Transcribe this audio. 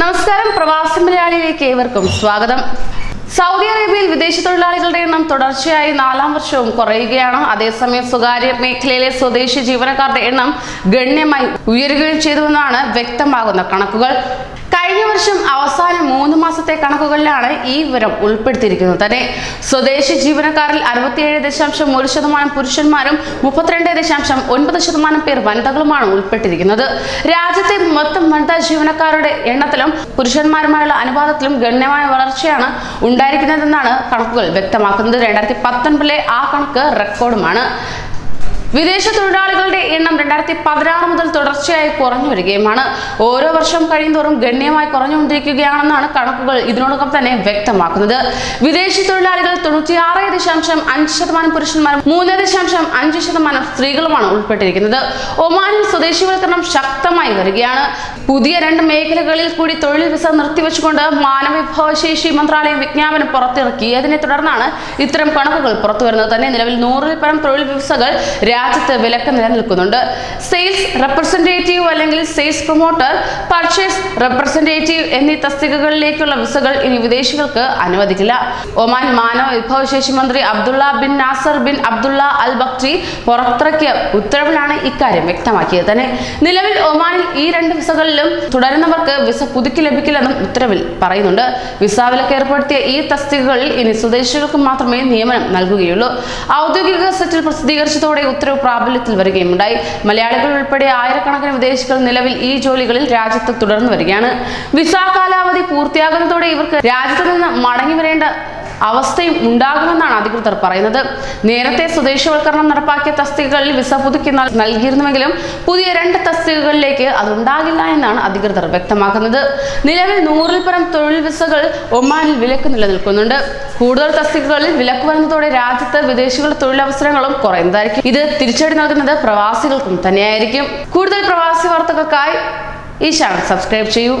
നമസ്കാരം. പ്രവാസി മലയാളിയിലേക്ക് ഏവർക്കും സ്വാഗതം. സൗദി അറേബ്യയിൽ വിദേശ തൊഴിലാളികളുടെ എണ്ണം തുടർച്ചയായി നാലാം വർഷവും കുറയുകയാണ്. അതേസമയം സ്വകാര്യ മേഖലയിലെ സ്വദേശി ജീവനക്കാരുടെ എണ്ണം ഗണ്യമായി ഉയരുകയും ചെയ്തുവെന്നാണ് വ്യക്തമാകുന്ന കണക്കുകൾ. കഴിഞ്ഞ വർഷം മാസത്തെ കണക്കുകളിലാണ് ഈ വിവരം ഉൾപ്പെടുത്തിയിരിക്കുന്നത്. തന്നെ സ്വദേശി ജീവനക്കാരിൽ അറുപത്തിയേഴ് ദശാംശം ഒരു ശതമാനം പുരുഷന്മാരും മുപ്പത്തിരണ്ട് ദശാംശം ഒൻപത് ശതമാനം പേർ വനിതകളുമാണ് ഉൾപ്പെട്ടിരിക്കുന്നത്. രാജ്യത്തെ മൊത്തം വനിതാ ജീവനക്കാരുടെ എണ്ണത്തിലും പുരുഷന്മാരുമായുള്ള അനുപാതത്തിലും ഗണ്യമായ വളർച്ചയാണ് ഉണ്ടായിരിക്കുന്നതെന്നാണ് കണക്കുകൾ വ്യക്തമാക്കുന്നത്. രണ്ടായിരത്തി പത്തൊൻപതിലെ ആ കണക്ക് റെക്കോർഡുമാണ്. വിദേശ തൊഴിലാളികളുടെ എണ്ണം രണ്ടായിരത്തി പതിനാറ് മുതൽ തുടർച്ചയായി കുറഞ്ഞു വരികയുമാണ്. ഓരോ വർഷം കഴിയുന്തോറും ഗണ്യമായി കുറഞ്ഞുകൊണ്ടിരിക്കുകയാണെന്നാണ് കണക്കുകൾ ഇതിനോടൊപ്പം തന്നെ വ്യക്തമാക്കുന്നത്. വിദേശ തൊഴിലാളികൾ തൊണ്ണൂറ്റിയാറ് ദശാംശം അഞ്ച് ശതമാനം പുരുഷന്മാരും മൂന്ന് ദശാംശം അഞ്ച് ശതമാനം സ്ത്രീകളുമാണ് ഉൾപ്പെട്ടിരിക്കുന്നത്. ഒമാനിൽ സ്വദേശിവൽക്കരണം ശക്തമായി വരികയാണ്. പുതിയ രണ്ട് മേഖലകളിൽ കൂടി തൊഴിൽ വിസ നിർത്തിവെച്ചുകൊണ്ട് മാനവവിഭവശേഷി മന്ത്രാലയം വിജ്ഞാപനം പുറത്തിറക്കി അതിനെ തുടർന്നാണ് ഇത്തരം കണക്കുകൾ പുറത്തുവരുന്നത്. തന്നെ നിലവിൽ നൂറിൽ പരം തൊഴിൽ വിസകൾ രാജ്യത്ത് വിലക്ക് നിലനിൽക്കുന്നുണ്ട്. സെയിൽസ് റെപ്രസെന്റേറ്റീവ് അല്ലെങ്കിൽ സെയിൽസ് പ്രൊമോട്ടർ പർച്ചേസ് റെപ്രസെന്റേറ്റീവ് എന്നീ തസ്തികകളിലേക്കുള്ള വിസകൾ ഇനി വിദേശികൾക്ക് അനുവദിക്കില്ല. ഒമാൻ മാനവ വിഭവശേഷി മന്ത്രി Abdullah bin Nasser bin Abdullah Al Bakri പുറത്തിറക്കിയ ഉത്തരവിലാണ് ഇക്കാര്യം വ്യക്തമാക്കിയത് തന്നെ. നിലവിൽ ഒമാനിൽ ഈ രണ്ട് വിസകളിലും തുടരുന്നവർക്ക് വിസ പുതുക്കി ലഭിക്കില്ലെന്നും ഉത്തരവിൽ പറയുന്നുണ്ട്. വിസ വിലക്ക് ഏർപ്പെടുത്തിയ ഈ തസ്തികകളിൽ ഇനി സ്വദേശികൾക്ക് മാത്രമേ നിയമനം നൽകുകയുള്ളൂ. ഔദ്യോഗിക ഗസറ്റിൽ പ്രസിദ്ധീകരിച്ചതോടെ ഉത്തരവ് പ്രാബല്യത്തിൽ വരികയുമുണ്ടായി. മലയാളികൾ ഉൾപ്പെടെ ആയിരക്കണക്കിന് വിദേശികൾ നിലവിൽ ഈ ജോലികളിൽ രാജ്യത്ത് തുടർന്നു വരികയാണ്. വിസ കാലാവധി പൂർത്തിയാകുന്നതോടെ ഇവർക്ക് രാജ്യത്ത് നിന്ന് മടങ്ങി വരേണ്ട അവസ്ഥയും ഉണ്ടാകുമെന്നാണ് അധികൃതർ പറയുന്നത്. നേരത്തെ സ്വദേശവൽക്കരണം നടപ്പാക്കിയ തസ്തികകളിൽ വിസ പുതുക്കി നൽ- നൽകിയിരുന്നുവെങ്കിലും പുതിയ രണ്ട് തസ്തികകളിലേക്ക് അതുണ്ടാകില്ല എന്നാണ് അധികൃതർ വ്യക്തമാക്കുന്നത്. നിലവിൽ നൂറിൽ പരം തൊഴിൽ വിസകൾ ഒമാനിൽ വിലക്ക് നിലനിൽക്കുന്നുണ്ട്. കൂടുതൽ തസ്തികകളിൽ വിലക്ക് വരുന്നതോടെ രാജ്യത്ത് വിദേശികളുടെ തൊഴിലവസരങ്ങളും കുറയുന്നതായിരിക്കും. ഇത് തിരിച്ചടി നൽകുന്നത് പ്രവാസികൾക്കും തന്നെയായിരിക്കും. കൂടുതൽ പ്രവാസി വാർത്തകൾക്കായി ഈ ചാനൽ സബ്സ്ക്രൈബ് ചെയ്യൂ.